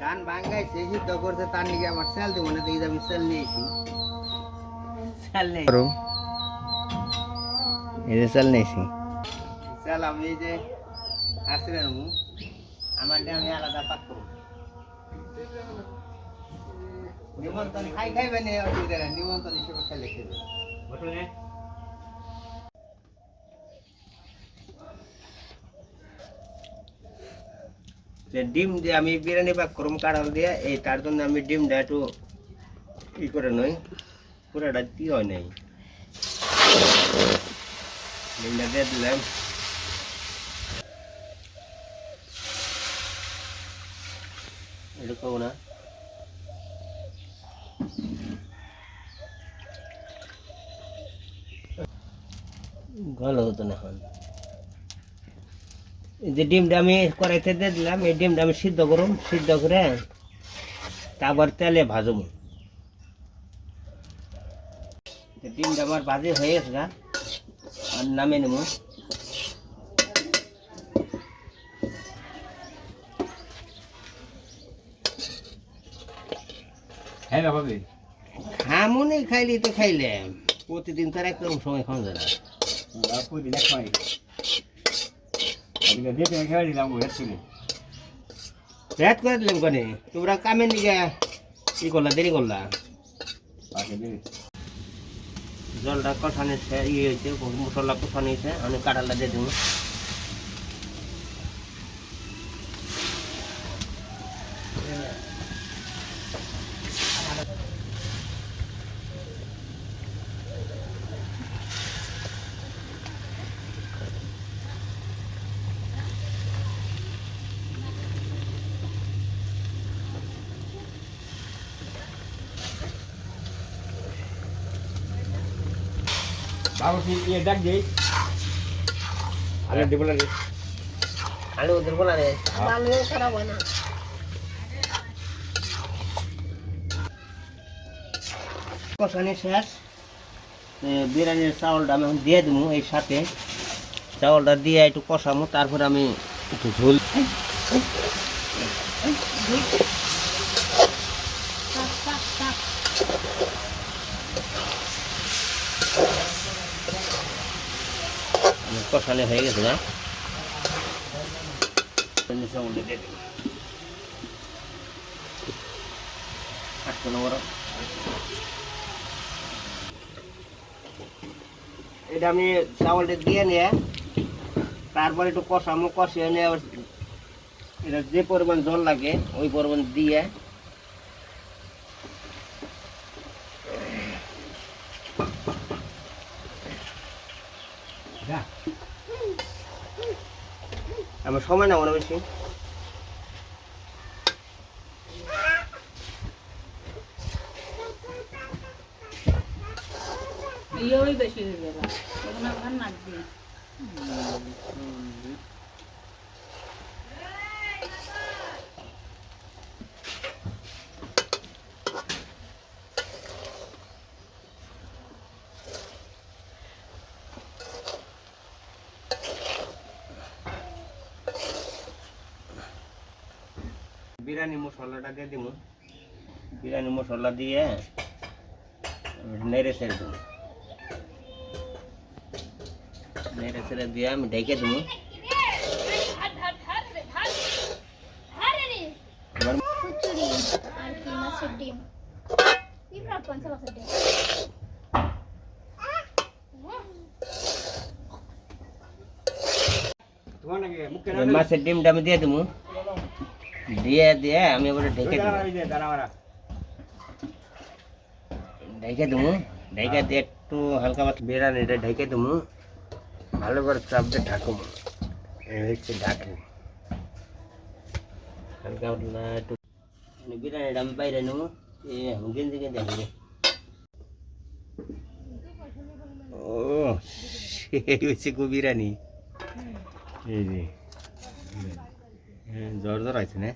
ধান ভাঙ্গাইছে সিদ্ধ করছে তার নিকে আমার সেল দিব না দেখি আমি সেল নিয়েছি। সেল নেই। এই যে সেল নিয়েছি। সেল আমি এই যে আসলে নেব। আমার দিয়ে আমি আলাদা পাক করব নিমন্ত্রণ খাই খাইবে না অসুবিধা নেই। নিমন্ত্রণ হিসেবে খেলে খেলে যে ডিম দিয়ে আমি বিরিয়ানি পাক করম কাঁড়াল দিয়ে, এই তার জন্য আমি ডিমটা একটু ই করে নই, পুরোটা দিয়ে হয় নাই। ডিমটা দিয়ে দিলাম। এটা না। ভালো হতো না যে ডিমটা আমি কড়াইতে দিয়ে দিলাম এই ডিমটা আমি সিদ্ধ করুম সিদ্ধ করে তারপর তেলে ভাজব ডিমটা আমার ভাজি হয়ে গেছে গা আর নামে নেব। হ্যাঁ খামো নেই খাইলি তো খাইলে। প্রতিদিন তার একদম সময় খাওয়া যায় না। খাই তুমি খেয়ে দিলাম হেড তুলে রাত করে দিলাম কনে তোমরা কামের নিকে ই করলা দেরি করলা। দিয়ে জলটা কষানি ইয়ে হয়েছে মশলা কষানি হয়েছে আমি কাঁঠালটা দিয়ে দেবো। বাবু কি ইয়ে ডাক দেই আরে দিব লাগে আলু ওদের বলা রে। ভালো খারাপ হয় না। কষানি শেষ। বিরিয়ানির চাউলটা আমি দিয়ে দেবো এই সাথে। চাউলটা দিয়ে একটু কষামো তারপর আমি একটু ঝোল। কষানি হয়ে গেছে না এটা আমি চাউলটা দিয়ে নিয়ে, তারপর একটু কষামো, কষিয়ে নিয়ে, এটা যে পরিমাণ জল লাগে, ওই পরিমাণ দিয়ে সময় না মনে বেশি ইয়েই বেশি হয়ে যাবে তখন আপনার নাক দিয়ে বিরিয়ানি মশলাটা দিয়ে দিব। বিরিয়ানি মশলা দিয়ে নেড়ে ছেড়ে দেবো। নেড়ে ছেড়ে দিয়ে আমি ঢেকে দেবো। মাছের ডিমটা আমি দিয়ে দেবো। দিয়ে দিয়ে আমি এবার ঢেকে ঢেকে দেবো। ঢেকে দিয়ে একটু হালকা পাতলা বিরিয়ানিটা ঢেকে দেবো ভালো করে চাপ দিয়ে ঢাকবো হচ্ছে ঢাকবো হালকা পাতলা একটু মানে বিরিয়ানিটা আমি বাইরে নেব গেঞ্জি গেঞ্জি হবে ও সেই হচ্ছে গো বিরিয়ানি। এই যে হ্যাঁ জ্বর আছে না?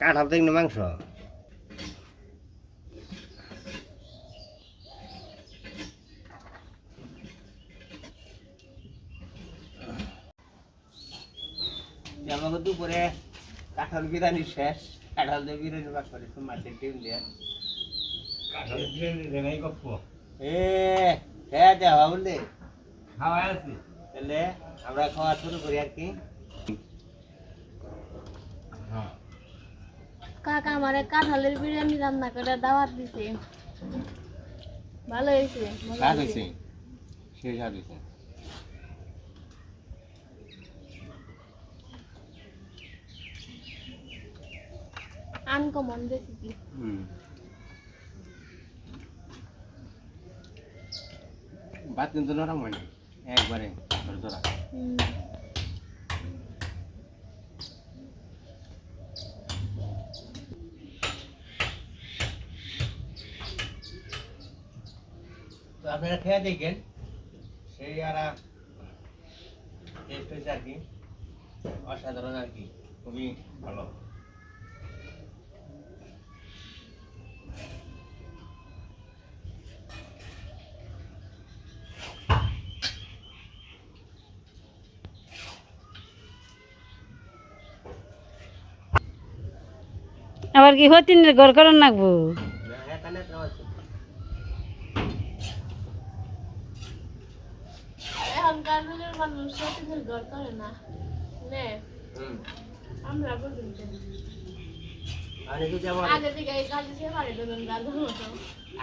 কাঁঠাল দেখনি মাংস? যে আমাকে দুপুরে কাঁঠাল বিরিয়ানি শেষ। কাঁঠাল দিয়ে বিরিয়ানি ভাগ করেছে মাছের ডিম দিয়ে। কাঁঠাল বিরিয়ানি দেন এই গপ্প। এ হ্যাঁ দেওয়া বুঝলি খাওয়া আছে। তাহলে আমরা খাওয়া শুরু করি আর কি। কাকা আমারে কাঁঠালের বিরিয়ানি রান্না করে দাওয়াত দিছে। ভালো হয়েছে মজা স্বাদ হয়েছে। হয়েছে। সেই স্বাদ হয়েছে। আনকমন রেসিপি হুম। ভাত কিন্তু নরম হয় একবারে ধরা। আপনারা খেয়ে দেখেন। সেই আর টেস্ট হয়েছে আর কি। অসাধারণ আর কি। খুবই ভালো। আবার কি হতিনের ঘর করার নাকবো না এখানে তো আছে যুগের মানুষ সতীনের ঘর করে না। নে। আমরা আবার আগে থেকে কাজে সে পারে ধরুন গাছের মতো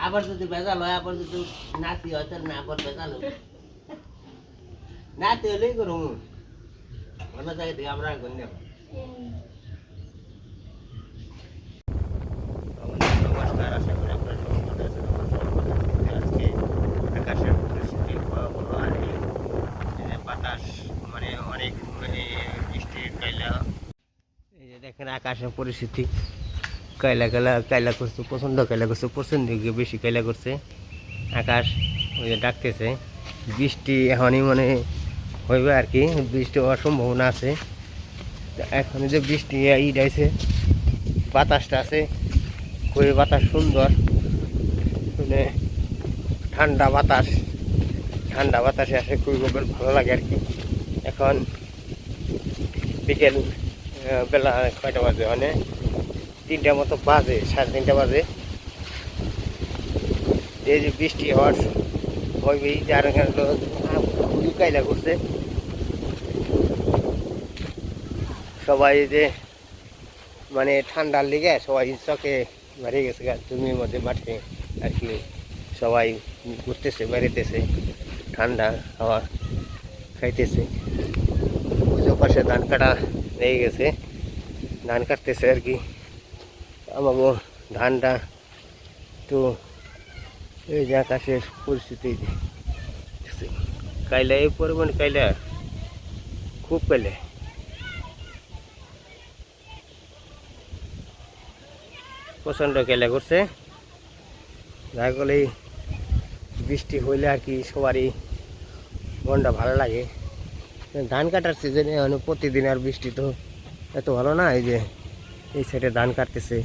আবার যদি বেজাল হয় আবার যদি নাতি হয় তাহলে আবার বেজাল হবে। নাতি হলেই করুন অন্য জায়গা থেকে আমরা করি না নমস্কার আশা করি আপনারা সবাই ভালো আছেন আমার সবার ভালো আছে। আজকে আকাশের পরিস্থিতি ভয়াবহ আর এই যে বাতাস মানে অনেক মানে বৃষ্টির কাইলা এই যে দেখেন আকাশের পরিস্থিতি। কাইলা কাইলা কাইলা করছে, প্রচণ্ড কাইলা করছে, প্রচণ্ড বেশি কাইলা করছে। আকাশ ওই যে ডাকতেছে, বৃষ্টি এখনই মানে হইবে আর কি, বৃষ্টি হওয়ার সম্ভাবনা আছে। এখন যে বৃষ্টি ইট আছে বাতাসটা আছে, খুবই বাতাস সুন্দর। মানে ঠান্ডা বাতাস, ঠান্ডা বাতাসে আসে খুবই খুব ভালো লাগে আর কি। এখন বিকেল বেলা কয়টা বাজে মানে? তিনটা মতো বাজে, সাড়ে তিনটা বাজে। এই যে বৃষ্টি হওয়ার হইবেই যার খুবই কায়দা করছে। সবাই যে মানে ঠান্ডার লেগে সবাই চকে বেরিয়ে গেছে জমির মধ্যে মাঠে আর কি। সবাই ঘুরতেছে বেরিতেছে ঠান্ডা হাওয়া খাইতেছে। পাশে ধান কাটা লেগে গেছে ধান কাটতেছে আর কি আমাকে ধানটা তো এই যে আকাশের পরিস্থিতি দেখছি। কাইলা এই পরিমাণ কাইলা খুব কাইলা প্রচণ্ড কেলা করছে যার ফলে বৃষ্টি হইলে আর কি সবারই মনটা ভালো লাগে ধান কাটার সিজনে মানে প্রতিদিন আর বৃষ্টি তো এত ভালো না, এই যে এই সাইডে ধান কাটতেছে।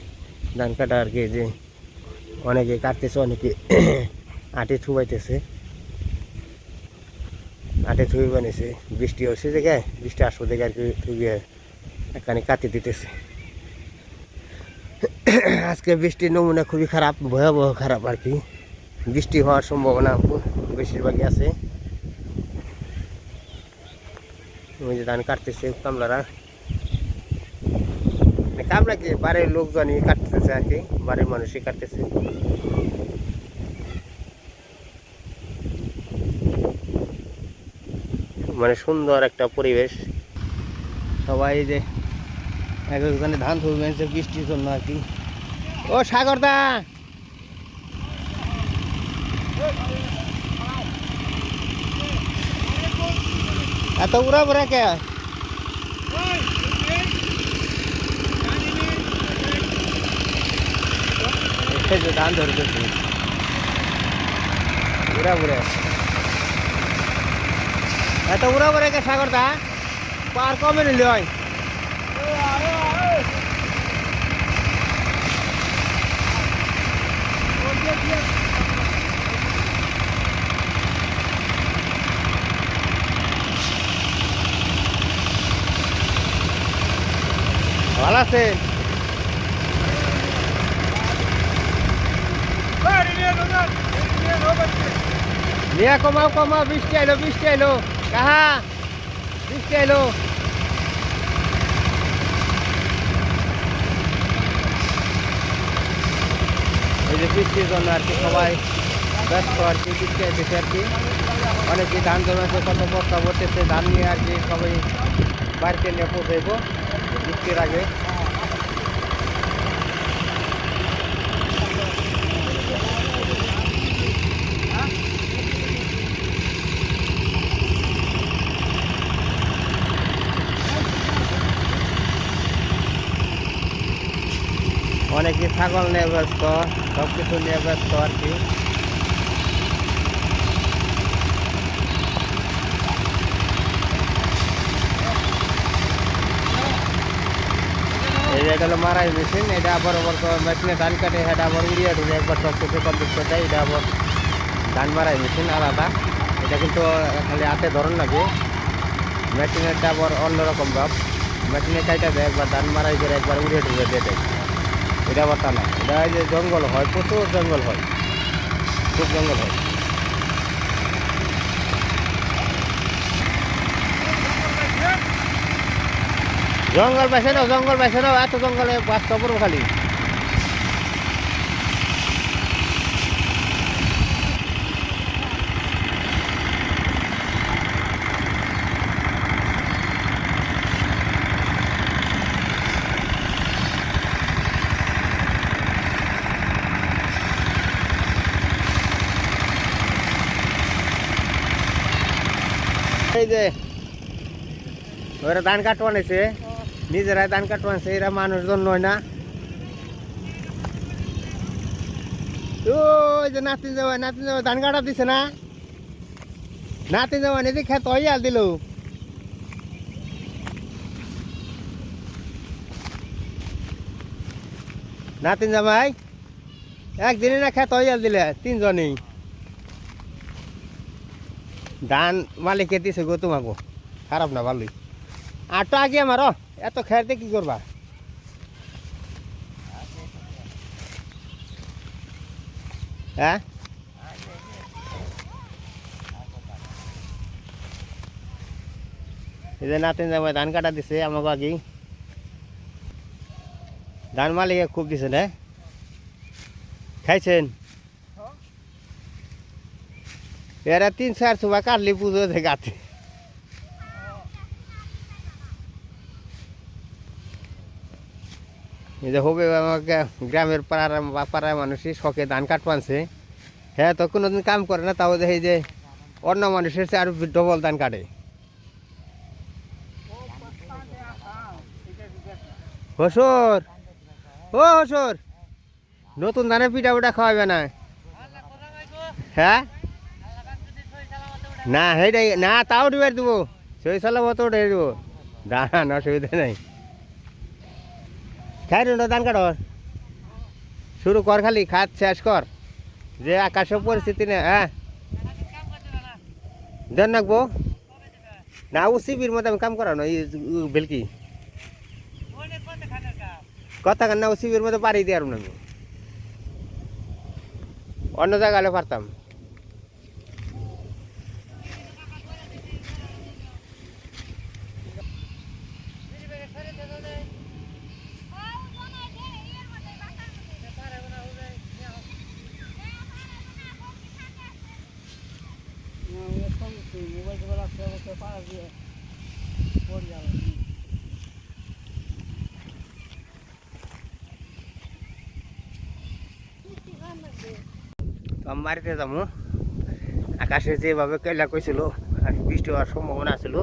ধান কাটা আর কি যে অনেকে কাটতেছে, অনেকে আটে থুবাইতেছে। আটে থুই বানিয়েছে, বৃষ্টি হচ্ছে দেখে, বৃষ্টি আসব দেখে আর কি থুবিয়ে এখানে কাটি দিতেছে। আজকে বৃষ্টির নমুনা খুবই খারাপ, ভয়াবহ খারাপ আর কি। বৃষ্টি হওয়ার সম্ভাবনা বেশিরভাগই আছে। ওই ধান কাটতেছে, কামলারা। কামলা কি বাড়ির লোকজনই কাটতেছে আর কি? বাড়ির মানুষই কাটতেছে। মানে সুন্দর একটা পরিবেশ। সবাই যে এক ওখানে ধান তুলবেন বৃষ্টির জন্য আর কি। ও সাগরদা! এত উড়া বুড়া কে ধান ধরতেছি উড়া বুড়ে এত উড়া বুড়ে কে সাগরদা পার কমে নিলে হয় ভালো আছে নিয়ে কমাও কমাও, বৃষ্টি আইলো বৃষ্টি আইলো। কাহা? বৃষ্টি আইলো। এই যে বৃষ্টির জন্য আর কি সবাই ব্যস্ত আর কি, বৃষ্টি আইতেছে আর কি। অনেকে ধান জমাতে কত বস্তা বসেছে ধান নিয়ে আর কি সবাই বাড়িতে নিয়ে পৌঁছাইব। বৃষ্টির আগে। অনেকে ছাগল নিয়ে ব্যস্ত সব কিছু নিয়ে ব্যস্ত আর কি। এটা হলো মারাই মেশিন এটা আবার আবার মেশিনে ধান কাটে, এটা আবার উড়িয়ে দিলে একবার সব কিছু কমপ্লিট করে দেয়, এটা আবার ধান মারাই মেশিন আলাদা। এটা কিন্তু খালি হাতে ধরন লাগে। মেশিনেরটা আবার অন্যরকম ভাব। মেশিনে কাইটা দেয়, একবার ধান মারাই করে একবার উড়িয়ে টুড়িয়ে দিয়ে দেয়। এটা আবার তা না। এটা যে জঙ্গল হয়, প্রচুর জঙ্গল হয়। খুব জঙ্গল হয়। জঙ্গল পাইছে নাও, জঙ্গল পাইছে নাও, এত জঙ্গলে পড়ব খালি। এই যে, ওরা ধান কাটবানেছে নিজেরাই ধান কাটবানছে এরা মানুষজন নয় না? যে নাতি যাওয়া নাতি যাওয়া ধান কাটা দিছে না? নাতি যাওয়া নিজে খেত হইয়াল দিল। নাতিন জামাই একদিনে না খেত হইয়াল দিলে, তিনজনই। ধান মালিকে দিছে গো তোমাকে, খারাপ না ভালোই। আটটা আগে আমার এত খেয়াতে কি করবা? হ্যাঁ? এই যে নাতিন জামাই ধান কাটা দিছে আমাকে আগে ধান মালিকে খুব দিছে না? খাইছেন? এরা তিন চার সময় কাটলি পুজো গাতে। যে হবে আমাকে গ্রামের পাড়ার পাড়ার মানুষই শখে ধান কাট পানছে হ্যাঁ তো কোনোদিন কাম করে না, তাও দেখে যে অন্য মানুষের চেয়ে আরও ডবল ধান কাটে। হসর, ও হসর, নতুন ধানের পিঠা পিঠা খাওয়াবে না। হ্যাঁ? না, সেইটাই, না, তাও দিবার দিব। সেই সালা মতো উঠে দিব। দান অসুবিধা নেই। খাই রুন্ড ধান কাটর। শুরু কর খালি, খাত শেষ কর। যে আকাশের পরিস্থিতি না হ্যাঁ। দেন রাখব না, ও শিবির মতো আমি কাম করানো, এই বেলকি কথা কান না, ও শিবির মতো পারি দিয়ে আমি অন্য জায়গায় পারতাম। তো আমি বাড়িতে যাব আকাশে যেভাবে কয়লা কইছিল, আর বৃষ্টি হওয়ার সম্ভাবনা ছিল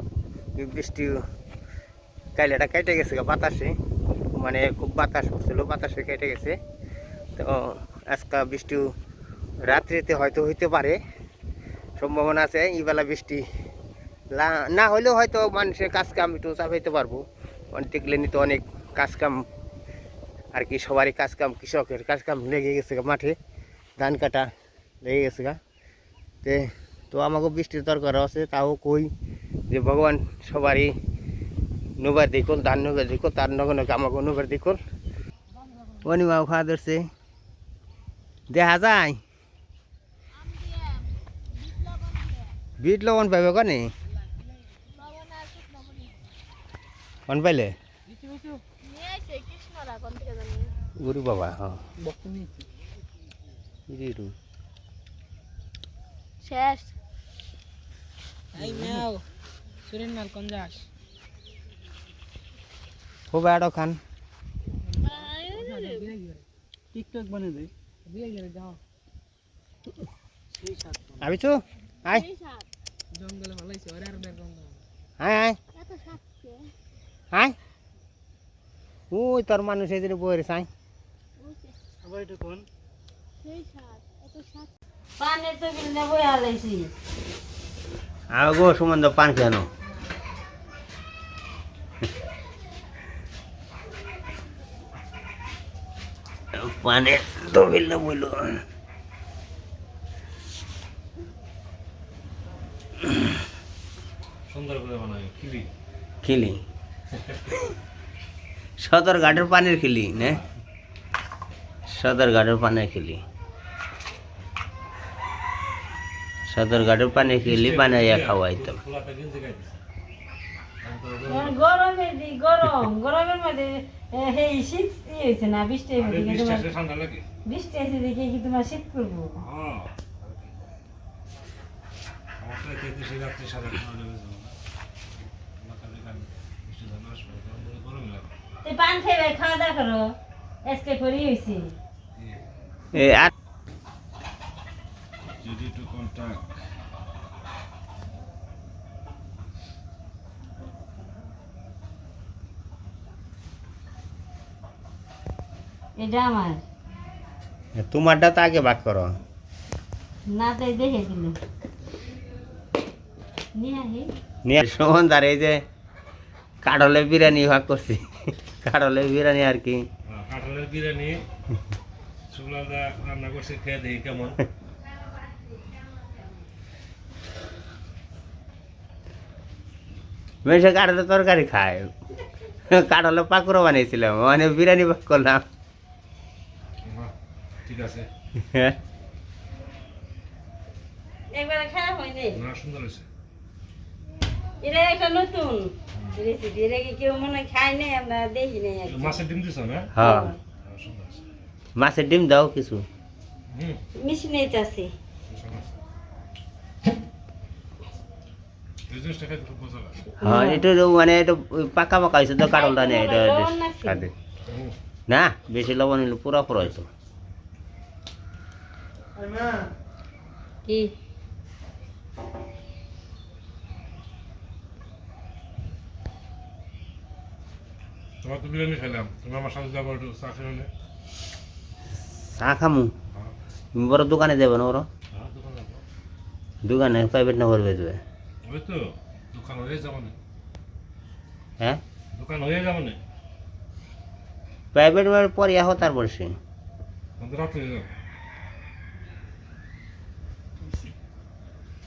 বৃষ্টি কাইলাটা কেটে গেছে বাতাসে। মানে খুব বাতাস করছিল বাতাসে কেটে গেছে। তো আজকা বৃষ্টি রাত্রিতে হয়তো হইতে পারে। সম্ভাবনা আছে এইবেলা বৃষ্টি লা- না হলেও হয়তো মানুষের কাজ কাম একটু চাপাইতে পারব। অনেক দেখলে তো অনেক কাজ কাম আর কি সবারই কাজ কাম কৃষকের কাজ কাম লেগে গেছে গা মাঠে। ধান কাটা লেগে গেছে গা। তে তো আমাকে বৃষ্টির দরকার আছে তাও কই যে ভগবান সবারই নুবার দিকুল ধান নুবার দিকুল তার নগনে আমাকে নুবার দিকুল। অনি মাও খাওয়া ধরছে। দেখা যায়। বিট লবণ পাইবে কনে? কন পাইলে গুরু বাবা হ্যাঁ শেষ এই নাও সুরেন কোন যাস খান টিকটক বানে দে দিয়ে গেলে যাও আবিছু আয় জঙ্গলে ভালো হইছে ওরে আর বের জঙ্গল আয় আয় এত সাতকে আয় ওই তোর মানুষ এই এটা কোন? সেই সাত এত সাত পানের তো বিল নেব আলাইছি আর গো সুমন্দ পান কেন পানে তো বিল বইল। সুন্দর করে বানায় খিলি খিলি সদর ঘাটের পানির খিলি না? সদর ঘাটের পানির খিলি। সদর ঘাটের পানি খিলি বানাইয়া খাওয়াইতাম। খোলাটা গেঞ্জি গাইতেছে গরমের গরম গরমের মধ্যে এই শীত হয়েছে না বৃষ্টি বৃষ্টি আছে দেখে কি তোমার শীত করব হ্যাঁ আমার তো তেত্রিশে রাত্রি সাদা খাওয়া যাবে যাব না আমার কাছে কাল বৃষ্টি ধান আসবে তখন মনে গরম তুই পান খাইবে খাওয়া দাওয়া করো। আজকে করি হয়েছে এ আর যদি একটু কন্ট্যাক্ট এটা আমার। তোমারটা তো আগে বাক করো। না তাই দেখে দিল। নিয়ে সুমন তার যে কাঠলের বিরিয়ানি ভাগ করছি। কাঠলের বিরিয়ানি আর কি। হ্যাঁ, কাঁঠালের বিরিয়ানি। শুক্লাদা রান্না করছে খেয়ে দেখি কেমন। বেশি কাঠলের তরকারি খায়। কাঠলের পাকুড়ো বানিয়েছিলাম মানে বিরিয়ানি ভাগ করলাম। ঠিক আছে। হ্যাঁ। একবার খারাপ হয়নি? না সুন্দর হয়েছে। এটা একটা নতুন। রেসিপি এটা কেউ মনে খায় নাই আমরা দেখি নাই মাছের ডিম দিছ না? হ্যাঁ। হ্যাঁ, মাছের ডিম দাও কিছু। হুম। মেশিনে আছে। সুন্দর আছে হ্যাঁ এটা মানে এটা পাকা পাকা হয়েছে তো কাঠলটা নেই এটা। না বেশি লবণ হইলে পুরা পুরা হয়েছে কি? তোমার তো বিরিয়ানি খেলাম তুমি আমার সাথে যাব একটু চা খেলে চা খামু? তুমি বড় দোকানে যাবে না বড়? হ্যাঁ দোকান প্রাইভেট না করবে তুমি ওই তো দোকান হয়ে যাব না। হ্যাঁ? দোকান হয়ে যাব না। প্রাইভেট পরে আহ তারপর সে রাত্রে যাব।